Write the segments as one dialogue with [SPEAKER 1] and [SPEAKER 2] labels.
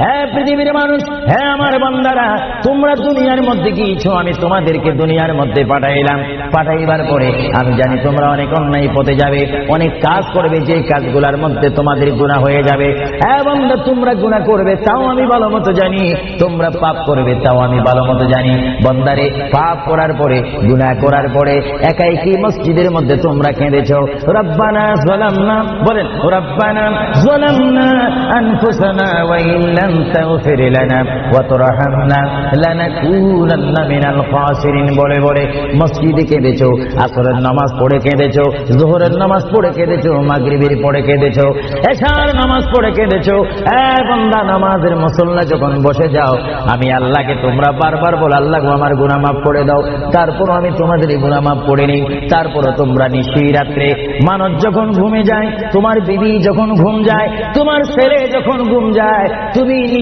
[SPEAKER 1] Hey! পৃথিবীর মানুষ। হ্যাঁ আমার বান্দারা, তোমরা দুনিয়ার মধ্যে গিয়েছো আমি তোমাদেরকে দুনিয়ার মধ্যে পাঠাইলাম। পাঠাইবার পরে আমি জানি তোমরা অনেক অন্যায় পথে যাবে, অনেক কাজ করবে, যে কাজগুলোর মধ্যে তোমাদের গুণা হয়ে যাবে। হ্যাঁ বন্ধা, তোমরা গুণা করবে, তাও আমি ভালো মতো জানি। তোমরা পাপ করবে, তাও আমি ভালো মতো জানি। বন্দারে, পাপ করার পরে গুণা করার পরে একাই কি মসজিদের মধ্যে তোমরা কেঁদেছ? রব্বানা জলামনা বলেন, রব্বানা ওয়া ইন তাগফির লানা ওয়া তুরহামনা লানাকুনান্না মিনাল খাসিরিন বলে বলে, মসজিদে কেঁদেছো, আসরের নামাজ পড়ে কেঁদেছো, জোহরের নামাজ পড়ে কেঁদেছো, মাগরিবের পড়ে কেঁদেছো, এশার নামাজ পড়ে কেঁদেছো। এ বান্দা, নামাজের মুসল্লা যখন বসে যাও, আমি আল্লাহকে তোমরা বারবার বল, আল্লাহ আমার গুনাহ মাফ করে দাও। তারপর আমি তোমাদের গুনাহ মাফ করে নিই তারপর তোমরা নিশি রাত্রে মানুষ যখন ঘুমে যায়, তোমার বিবি যখন ঘুম যায়, তোমার ছেলে যখন ঘুম যায়, তুমি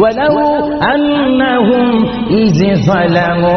[SPEAKER 1] ওয়ালাউ আন্নাহুম ইজ যালামু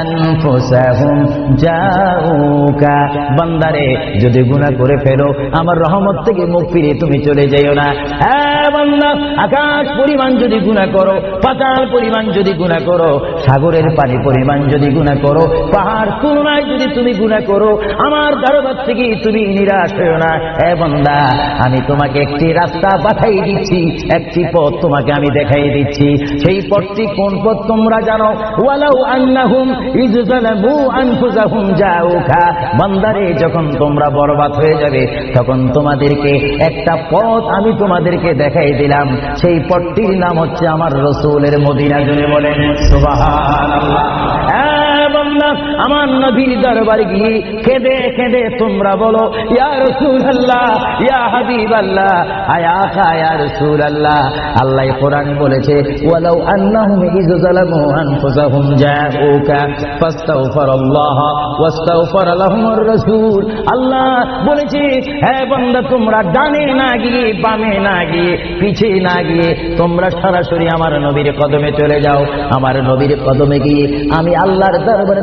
[SPEAKER 1] আনফুসাহুম জাউকা বান্দারে যদি গুনাহ করে ফেলো আমার রহমত থেকে মুখ ফিরে তুমি চলে যাইও না। হ্যাঁ বান্দা, আকাশ পরিমাণ যদি গুনাহ করো, পাতাল পরিমাণ যদি গুনাহ করো, সাগরের পানি পরিমাণ যদি গুনাহ করো, পাহাড় তুলনায় যদি তুমি গুনাহ করো, আমার দরবার থেকে তুমি নিরাশ হয়েও না। এ বান্দা, আমি তোমাকে একটি রাস্তা পাঠাই দিচ্ছি, একটি পথ তোমাকে আমি দেখাই দিচ্ছি। সেই পথটি কোন পথ তোমরা জানো? ওয়ালাউ বান্দারে যখন তোমরা বরবাদ হয়ে যাবে তখন তোমাদেরকে একটা পথ আমি তোমাদেরকে দেখাই দিলাম। সেই পথটির নাম হচ্ছে আমার রসুলের মদিনা জুড়ে বলেন বান্দা, আমার নবীর দরবারে গিয়ে কেঁদে কেঁদে তোমরা বলো, ইয়া রসুল আল্লাহ ইয়া হাবিব আল্লাহ আয়া খা রসুল আল্লাহ আল্লাহ কোরআন বলেছে, ওয়ালাউ আন্নাহুম আনফুসাহুম জাউকা ফাস্তাগফিরুল্লাহ লাহুমুর রাসূল। আল্লাহ বলেছে হ্যাঁ বান্দা, তোমরা ডানে না গিয়ে, বামে না গিয়ে, পিছে না গিয়ে, তোমরা সরাসরি আমার নবীর কদমে চলে যাও। আমার নবীর কদমে গিয়ে আমি আল্লাহর দরবারে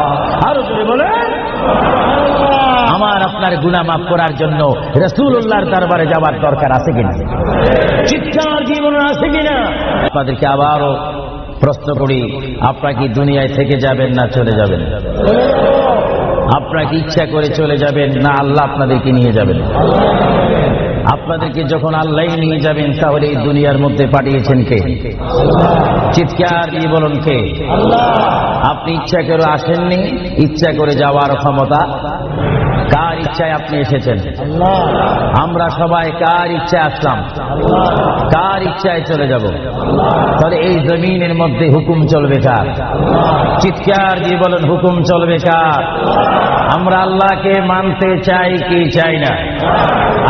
[SPEAKER 1] আপনার গুণা মাফ করার জন্য রসুল্লাহর দরবারে যাওয়ার দরকার আছে কিনা? চিৎকার জীবন আছে কিনা? আপনাদেরকে আবারও প্রশ্ন করি আপনারা কি দুনিয়ায় থেকে যাবেন না চলে যাবেন? আপনারা কি ইচ্ছা করে চলে যাবেন না আল্লাহ আপনাদেরকে নিয়ে যাবেন? আপনাদেরকে যখন আল্লাহ নিয়ে যাবেন তাহলে এই দুনিয়ার মধ্যে পাঠিয়েছেন কে? চিৎকার দিয়ে বলুন কে? আপনি ইচ্ছা করে আসেননি ইচ্ছা করে যাওয়ার ক্ষমতা কার ইচ্ছায় আপনি এসেছেন? আমরা সবাই কার ইচ্ছায় আসলাম? কার ইচ্ছায় চলে যাব? তাহলে এই জমিনের মধ্যে হুকুম চলবে কার? চিৎকার দিয়ে বলেন হুকুম চলবে কার? আমরা আল্লাহকে মানতে চাই কি চাই না?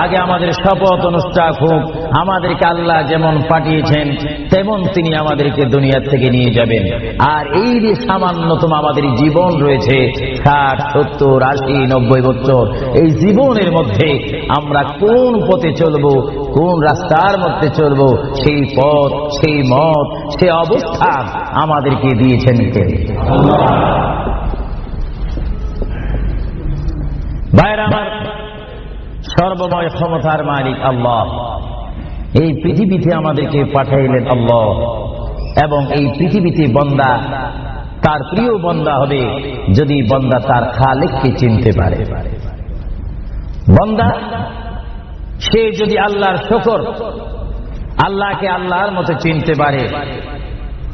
[SPEAKER 1] আগে আমাদের শপথ অনুষ্ঠান হোক, আমাদেরকে আল্লাহ যেমন পাঠিয়েছেন, তেমন তিনি আমাদেরকে দুনিয়া থেকে নিয়ে যাবেন। আর এই যে সামান্যতম আমাদের জীবন রয়েছে, ষাট, সত্তর, আশি, নব্বই বছর, এই জীবনের মধ্যে আমরা কোন পথে চলব, কোন রাস্তার মধ্যে চলব, সেই পথ, সেই মত, সে অবস্থা আমাদেরকে দিয়েছেন কে? ভাইরা আমার সর্বময় ক্ষমতার মালিক আল্লাহ। এই পৃথিবীতে আমাদেরকে পাঠাইলেন আল্লাহ। এবং এই পৃথিবীতে বন্দা, তার প্রিয় বন্দা হবে যদি বন্দা তার খালেককে চিনতে পারে। বন্দা, সে যদি আল্লাহর শকর, আল্লাহকে আল্লাহর মতো চিনতে পারে,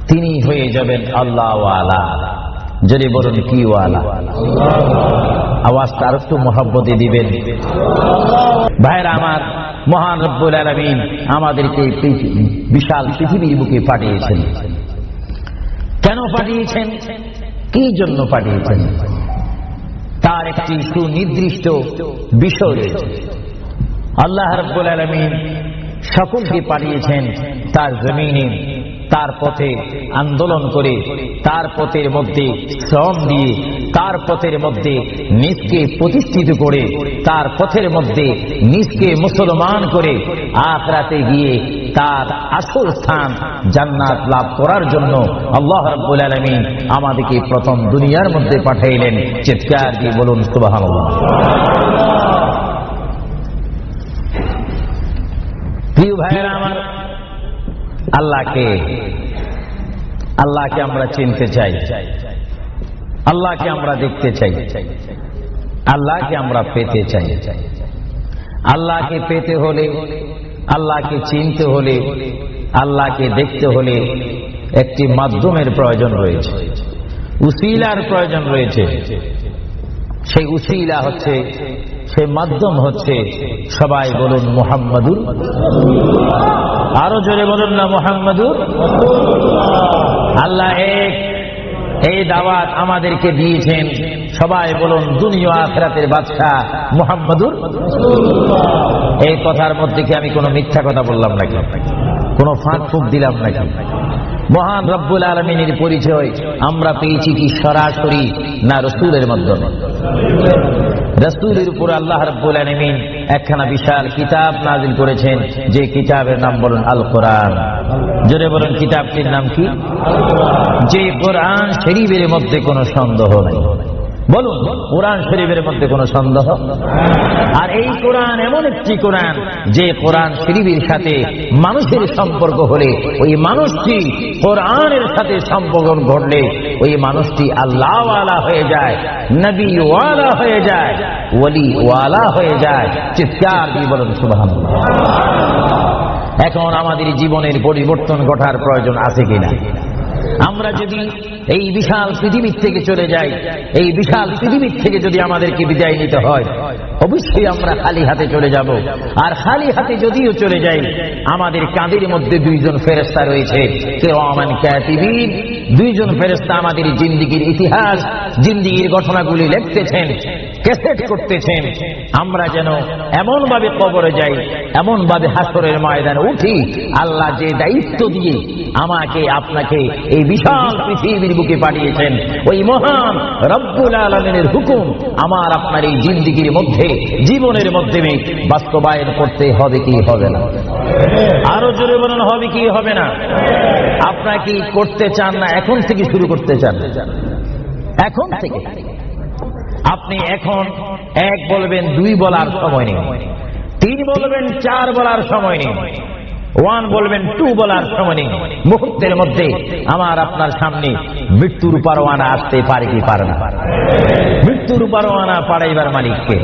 [SPEAKER 1] তিনি হয়ে যাবেন আল্লাহ ওয়ালা যদি বলুন কি ওয়ালা? আওয়াজটা আর একটু মহব্বতে দিবেন। ভাইরা আমার, মহান রব্বুল আলমিন আমাদেরকে বিশাল পৃথিবীর বুকে পাঠিয়েছেন। কেন পাঠিয়েছেন? কি জন্য পাঠিয়েছেন? তার একটি সুনির্দিষ্ট বিষয় রয়েছে। আল্লাহ রব্বুল আলমিন সকলকে পাঠিয়েছেন তার জমিনে তার পথে আন্দোলন করে, তার পথের মধ্যে শ্রম দিয়ে, তার পথের মধ্যে নিজকে প্রতিষ্ঠিত করে, তার পথের মধ্যে নিজকে মুসলমান করে আখরাতে গিয়ে তার আসল স্থান জান্নাত লাভ করার জন্য আল্লাহ রব্বুল আলমিন আমাদেরকে প্রথম দুনিয়ার মধ্যে পাঠাইলেন। চিৎকার দিয়ে বলুন সুবাহ প্রিয় ভাইয়েরা, আমার আল্লাহকে আল্লাহকে আমরা চিনতে চাই। আল্লাহকে আমরা দেখতে চাই। আল্লাহকে আমরা পেতে চাই। আল্লাহকে পেতে হলে, আল্লাহকে চিনতে হলে, আল্লাহকে দেখতে হলে একটি মাধ্যমের প্রয়োজন রয়েছে। উসিলার প্রয়োজন রয়েছে। সেই উসিলা হচ্ছে সেই মাধ্যম হচ্ছে সবাই বলুন মোহাম্মদুর। আরও জোরে বলুন না মোহাম্মদুর। আল্লাহ এক, এই দাওয়াত আমাদেরকে দিয়েছেন। সবাই বলুন দুনিয়া আখরাতের বাদশাহ মোহাম্মদুর। এই কথার মধ্যে কি আমি কোনো মিথ্যা কথা বললাম নাকি? কোনো ফাঁক ফুক দিলাম নাকি? মহান রব্বুল আলমিনের পরিচয় আমরা পেয়েছি কি সরাসরি না রসুলের মাধ্যমে। রসুলের উপর আল্লাহ রব্বুল আলমিন একখানা বিশাল কিতাব নাজিল করেছেন, যে কিতাবের নাম বলুন আল কোরআন জোরে বলুন, কিতাবটির নাম কি? যে কোরআন শরীফের মধ্যে কোনো সন্দেহ নেই। বলুন, কোরআন শরীফের মধ্যে কোনো সন্দেহ? আর এই কোরআন এমন একটি কোরআন, যে কোরআন শরীফের সাথে মানুষের সম্পর্ক হলে, ওই মানুষটি কোরআনের সাথে সম্পর্ক ঘটলে ওই মানুষটি আল্লাহওয়ালা হয়ে যায় নবী ওয়ালা হয়ে যায় ওয়ালা হয়ে যায়। চিৎকার দিয়ে বলুন সুবাহ এখন আমাদের জীবনের পরিবর্তন ঘটার প্রয়োজন আছে কিনা? আমরা যদি এই বিশাল পৃথিবীর থেকে চলে যাই, এই বিশাল পৃথিবীর থেকে যদি আমাদেরকে বিদায় নিতে হয়, অবশ্যই আমরা খালি হাতে চলে যাব। আর খালি হাতে যদিও চলে যাই, আমাদের কাঁধের মধ্যে দুইজন ফেরেস্তা রয়েছে। কেরামান ক্যাতিবিন দুইজন ফেরেস্তা আমাদের জিন্দিগির ইতিহাস, জিন্দিগির ঘটনাগুলি লিখতেছেন। ক্যাসেট করতেছেন। আমরা যেন এমন ভাবে কবরে যাই এমন ভাবে হাসরের ময়দানে উঠি, আল্লাহ যে দায়িত্ব দিয়ে আমাকে, আপনাকে এই বিশাল পৃথিবীর বুকে পাঠিয়েছেন। ওই মহান রব্বুল আলমিনের হুকুম আমার আপনার এই জিন্দিগির মধ্যে, জীবনের মাধ্যমে বাস্তবায়ন করতে হবে কি হবে না? আরও জোরে বলুন, হবে কি হবে না? আপনারা কি করতে চান না? এখন থেকে শুরু করতে চান? এখন থেকে। আপনি এখন এক বলবেন, দুই বলার সময় নেই। তিন বলবেন, চার বলার সময় নেই। ওয়ান বলবেন, টু বলার সময় নেই। মুহূর্তের মধ্যে আমার আপনার সামনে মৃত্যুর পারোয়ানা আসতে পারে কি পারে না। মৃত্যুর পারোয়ানা পাঠাইবার মালিককে।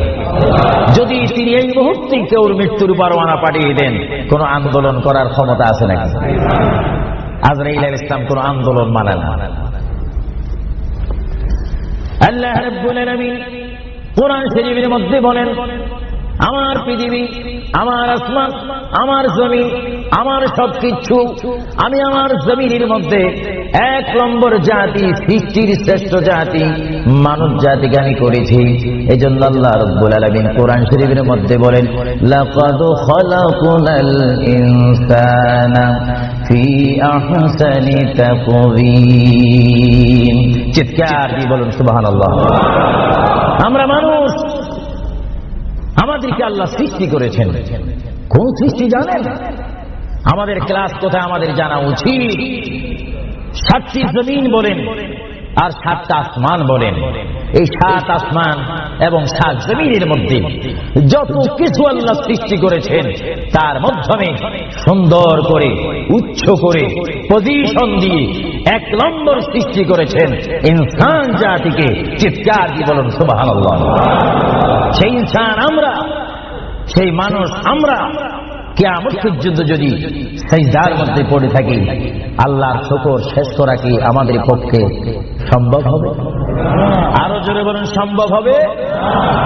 [SPEAKER 1] যদি তিনি এই মুহূর্তে কেউ মৃত্যুর পারোয়ানা পাঠিয়ে দেন, কোন আন্দোলন করার ক্ষমতা আছে নাকি? আজরাইল ইসলাম কোন আন্দোলন মানে না। আল্লাহ রাব্বুল আলামিন কোরআন শরীফের মধ্যে বলেন, আমার পৃথিবী, আমার আসমান, আমার জমি আমার সবকিছু, আমি আমার জমিনের মধ্যে এক নম্বর জাতি, সৃষ্টির শ্রেষ্ঠ জাতি, মানব জাতিকে আমি করেছি। এই জন্য আল্লাহ রব্বুল আলমিন কোরআন শরীফের মধ্যে বলেন চিৎকার দিয়ে বলুন সুবাহান আল্লাহ আমরা মানুষ, আমাদেরকে আল্লাহ সৃষ্টি করেছেন। কোন সৃষ্টি জানেন? আমাদের ক্লাস কোথায় আমাদের জানা উচিত। সাতটি জমিন বলেন। আর সাতটা আসমান বলেন। এই সাত আসমান এবং সাত জমিনের মধ্যে যত কিছু আল্লাহ সৃষ্টি করেছেন, তার মাধ্যমে সুন্দর করে, উচ্চ করে পজিশন দিয়ে এক নম্বর সৃষ্টি করেছেন ইনসান জাতিকে চিৎকার দিয়ে বলুন সুবাহ সেই ইনসান আমরা, সেই মানুষ আমরা কেমন পর্যন্ত যদি সেই যার মধ্যে পড়ে থাকি, আল্লাহর শকর শেষ করা কি আমাদের পক্ষে সম্ভব হবে? আরও জোরে বলুন, সম্ভব হবে?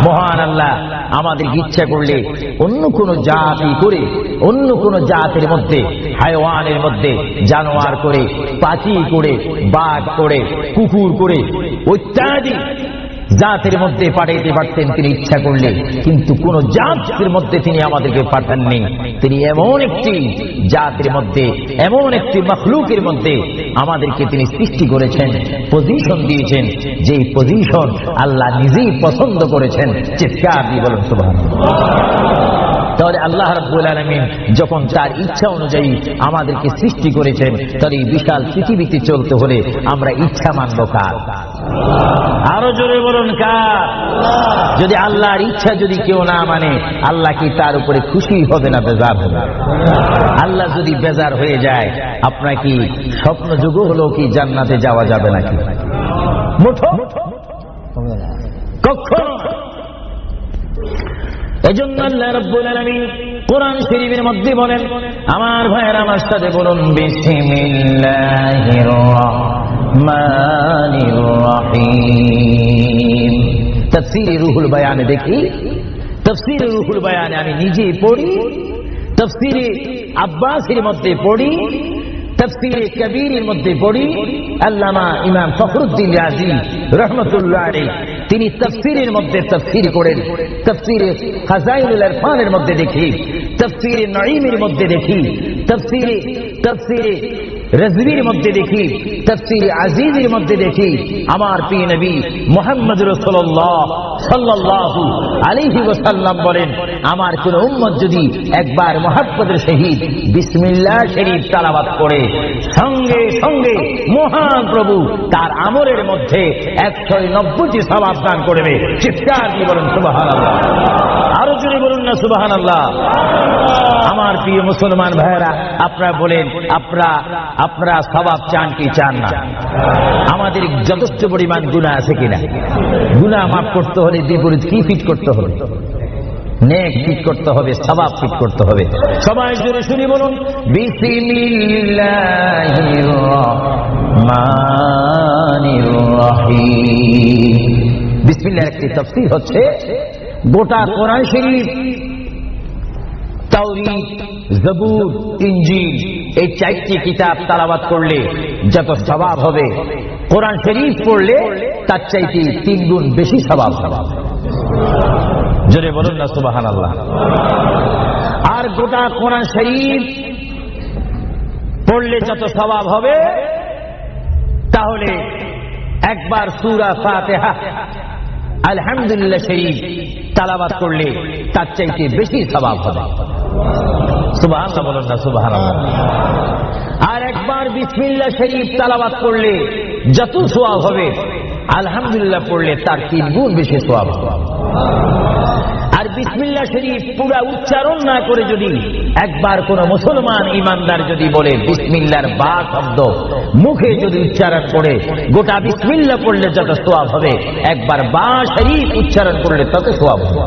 [SPEAKER 1] মহান আল্লাহ, আমাদের ইচ্ছা করলে অন্য কোন জাতি করে, অন্য কোন জাতির মধ্যে, হায়ওয়ানের মধ্যে জানোয়ার করে, পাখি করে, বাঘ করে, কুকুর করে ইত্যাদি জাতের মধ্যে পাঠাইতে পারতেন তিনি ইচ্ছা করলে, কিন্তু কোন জাতের মধ্যে তিনি আমাদেরকে পাঠাননি। তিনি এমন একটি জাতের মধ্যে, এমন একটি মখলুকের মধ্যে আমাদেরকে তিনি সৃষ্টি করেছেন পজিশন দিয়েছেন যে পজিশন আল্লাহ নিজেই পছন্দ করেছেন। চিৎকার দিয়ে বলেন সুবাহ তাহলে আল্লাহ রাব্বুল আলামিন যখন তার ইচ্ছা অনুযায়ী আমাদেরকে সৃষ্টি করেছেন তার এই বিশাল পৃথিবীতে চলতে হলে আমরা ইচ্ছা মানব কার? আরও জোরে বলুন কার? যদি আল্লাহর ইচ্ছা যদি কেউ না মানে আল্লাহ কি তার উপরে খুশি হবে না বেজার হবে? আল্লাহ যদি বেজার হয়ে যায়, আপনার কি স্বপ্ন যুগ হলো কি জান্নাতে যাওয়া যাবে নাকি? মুঠো? কখনো? এজন্য আল্লাহ রাব্বুল আলামিন কোরআন শরীফের মধ্যে বলেন, আমার ভাইয়ের, আমার সাথে বলুন, বিসমিল্লাহির রহমানির রহিম। তাফসীরে রুহুল বায়ানে দেখি, তাফসীরে রুহুল বায়ানে আমি নিজে পড়ি, তাফসীরে আব্বাসের মধ্যে পড়ি, তফসিরে কবিরের মধ্যে পড়ি, আল্লামা ইমাম ফখরুদ্দিন রাজি রহমতুল্লাহ আলী তিনি তফসিরের মধ্যে তফসির করেন। তফসিরে খাজাইনুল ইরফানের মধ্যে দেখি। তফসিরে নঈমের মধ্যে দেখি। তফসিরে তফসিরে রজবির মধ্যে দেখি। তফসিরে আজিজের মধ্যে দেখি। আমার প্রিয় নবী মোহাম্মদ রসুল্লাহ সাল্লাল্লাহু আলাইহি ওয়াসাল্লাম বলেন, আমার কোন উম্মত যদি একবার মহাত্মদের শহীদ বিসমিল্লাহ শরীফ তালাবাত করে সঙ্গে সঙ্গে মহান প্রভু তার আমরের মধ্যে একশো নব্বইটি সবাব দান করবে চিৎকার দিয়ে বলুন সুবাহান আল্লাহ আরও জোরে বলুন না সুবাহান আল্লাহ আমার প্রিয় মুসলমান ভাইয়েরা, আপনারা বলেন, আপনারা আপনারা সবাব চান কি চান না? আমাদের যথেষ্ট পরিমাণ গুণা আছে কিনা? গুণা মাফ করতে হলে বিপরীত কি ফিট করতে হবে? নেক ফিট করতে হবে সবাব ফিট করতে হবে। সবাই জোরে শুনি বলুন, বিসমিল্লাহর একটি তাফসীর হচ্ছে, গোটা কোরআন শরীফ, তাওরীত, জবুর, ইনজিল, এই চারটি কিতাব তালাবাত করলে যত সবাব হবে, কোরআন শরীফ পড়লে তার চাইতে তিন গুণ বেশি সবাব হবে। জোরে বলুন না সুবাহান আল্লাহ আর গোটা কোরআন শরীফ পড়লে যত স্বভাব হবে, তাহলে একবার সুরা ফাতেহা, আলহামদুলিল্লাহ শরীফ তালাবাত করলে তার চাইতে বেশি স্বভাব হবে। সুবাহান বলুন না সুবাহান আর একবার বিসমিল্লা শরীফ তালাবাদ করলে যত সোয়াব হবে আলহামদুলিল্লাহ পড়লে তার তিন গুণ বেশি হবে। আর বিসমিল্লা শরীফ পুরা উচ্চারণ না করে যদি একবার কোন মুসলমান ইমানদার যদি বলে বিসমিল্লার বা শব্দ, মুখে যদি উচ্চারণ করে, গোটা বিসমিল্লা পড়লে যত সোয়াব হবে, একবার বা শরীফ উচ্চারণ করলে তত সোয়াব হবে।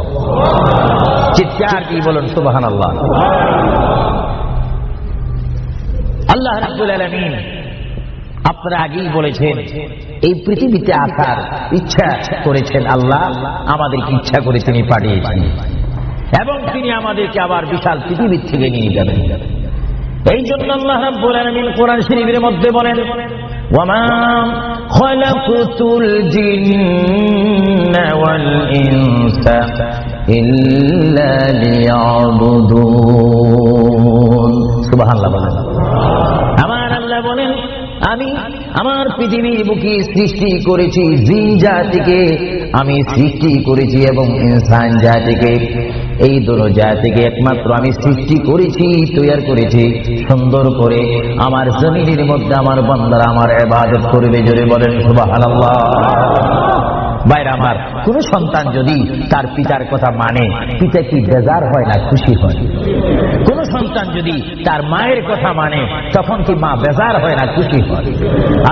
[SPEAKER 1] চিৎকার কি বলুন সুবাহান আল্লাহ আল্লাহ রাব্বুল আলামিন আপনারা আগেই বলেছেন, এই পৃথিবীতে আসার ইচ্ছা করেছেন আল্লাহ, আমাদেরকে ইচ্ছা করে তিনি পাঠিয়েছেন। এবং তিনি আমাদেরকে আবার বিশাল পৃথিবীর থেকে নিয়ে যাবেন। এই জন্য আল্লাহ রাব্বুল কোরআন শরীফের মধ্যে বলেন, ওয়ামা খলাকতুল জিন্না বলেন আমার আল্লাহ বলেন আমি আমার পৃথিবীর বুকে সৃষ্টি করেছি জিন জাতিকে, আমি সৃষ্টি করেছি এবং ইনসান জাতিকে। এই দুটো জাতিকে একমাত্র আমি সৃষ্টি করেছি তৈরি করেছি। সুন্দর করে আমার জমিনের মধ্যে আমার বন্দারা আমার এবাদত করবে, জোরে বলেন সুবহানাল্লাহ। বাইরে আমার, কোন সন্তান যদি তার পিতার কথা মানে পিতা কি বেজার হয় না খুশি হয়? সন্তান যদি তার মায়ের কথা মানে তখন কি মা বেজার হয় না খুশি হয়?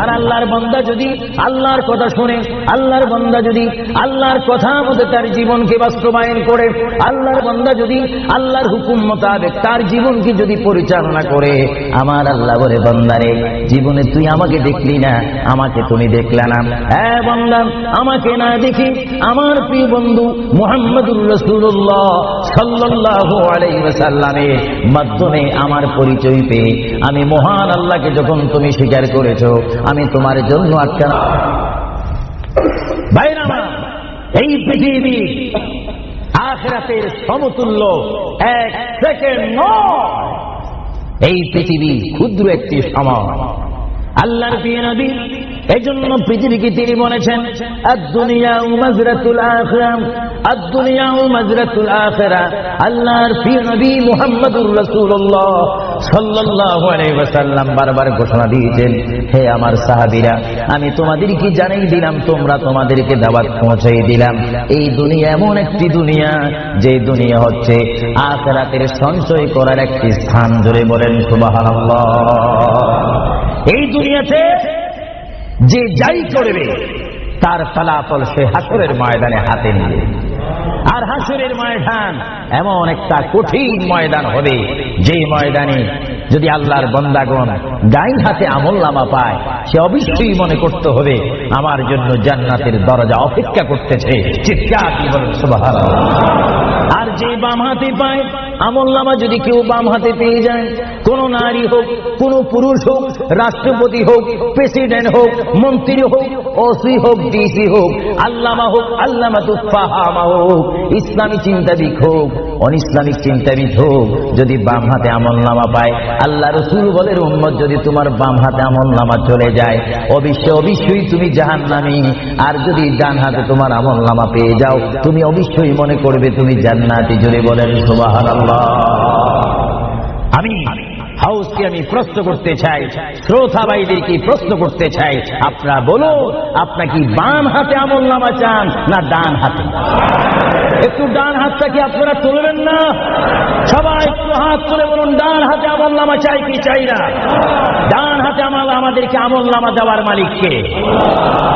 [SPEAKER 1] আর আল্লাহর বন্দা যদি আল্লাহর কথা শুনে, আল্লাহর বন্দা যদি আল্লাহর কথা মতো তার জীবনকে বাস্তবায়ন করে, আল্লাহর বন্দা যদি আল্লাহর হুকুম মোতাবেক তার জীবনকে যদি পরিচালনা করে, আমার আল্লাহ বলে বন্দারে জীবনে তুই আমাকে দেখলি না, আমাকে তুমি দেখলে না। হ্যাঁ বন্দা, আমাকে না দেখি আমার প্রিয় বন্ধু মোহাম্মদুর রসুল্লাহ সাল্লাহ আলাইসাল্লামের মাধ্যমে আমার পরিচয় পেয়ে আমি মহান আল্লাহকে যখন তুমি স্বীকার করেছ, আমি তোমার জন্য আটকা এই পৃথিবী আখরাতের সমতুল্য এক সেকেন্ড এই পৃথিবী ক্ষুদ্র একটি সময়। আল্লাহর প্রিয় নবী এই জন্য পৃথিবীকে তিনি বলেছেন আল্লাহর বারবার ঘোষণা দিয়েছেন, হে আমার আমি তোমাদেরকে জানাই দিলাম, তোমরা তোমাদেরকে দাওয়াত পৌঁছাই দিলাম। এই দুনিয়া এমন একটি দুনিয়া, যে দুনিয়া হচ্ছে আখরাতের সঞ্চয় করার একটি স্থান। ধরে বলেন এই দুনিয়াতে যে যাই করবে, তার ফলাফল সে হাসরের ময়দানে হাতে নিবে। আর হাসুরের ময়দান এমন একটা কঠিন ময়দান হবে। যে ময়দানে যদি আল্লাহর বন্দাগণ গাই হাতে আমল নামা পায়, সে অবশ্যই মনে করতে হবে, আমার জন্য জান্নাতের দরজা অপেক্ষা করতেছে। চিৎকার আর যে বাম হাতে পায় আমল নামা যদি কেউ বাম হাতে পেয়ে যায়, কোন নারী হোক, কোন পুরুষ হোক, রাষ্ট্রপতি হোক, প্রেসিডেন্ট হোক, মন্ত্রী হোক, ওসি হোক, ডিসি হোক, আল্লামা হোক আল্লামা তুফাহামা হোক, ইসলামী চিন্তাবিদ হোক অনিসলামিক চিন্তাবিদ হোক যদি বাম হাতে আমল নামা পায়, আল্লাহ রসুল বলে উম্মত যদি তোমার বাম হাতে আমল নামা চলে যায়, অবশ্যই অবশ্যই তুমি জাহান নামি আর যদি ডান হাতে তোমার আমল নামা পেয়ে যাও, তুমি অবশ্যই মনে করবে তুমি জান্নাতি। জুড়ে বলেন, সুবহানাল্লাহ। আমি হাউসকে আমি প্রশ্ন করতে চাই শ্রোতা প্রশ্ন করতে চাই। আপনারা বলো আপনার কি বাম হাতে আমল নামা চান না ডান হাতে? একটু ডান হাতটা কি আপনারা তুলবেন না? সবাই একটু হাত তুলে বলুন, ডান হাতে আমল নামা চাই কি চাই না? ডান হাতে আমল আমাদেরকে আমল নামা দেওয়ার মালিককে।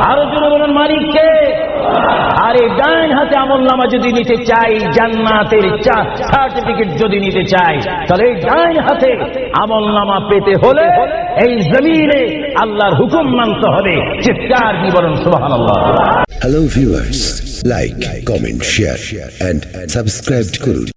[SPEAKER 1] আরও জোরে বলুন, মালিককে। আর এই ডান হাতে আমল নামা যদি নিতে চাই, জান্নাতের সার্টিফিকেট যদি নিতে চাই, তাহলে এই ডান হাতে আমল নামা পেতে হলে এই জমিনে আল্লাহর হুকুম মানতে হবে, চিৎকার বিবরণ সুবাহ
[SPEAKER 2] Hello viewers, like, comment, share and subscribe করুন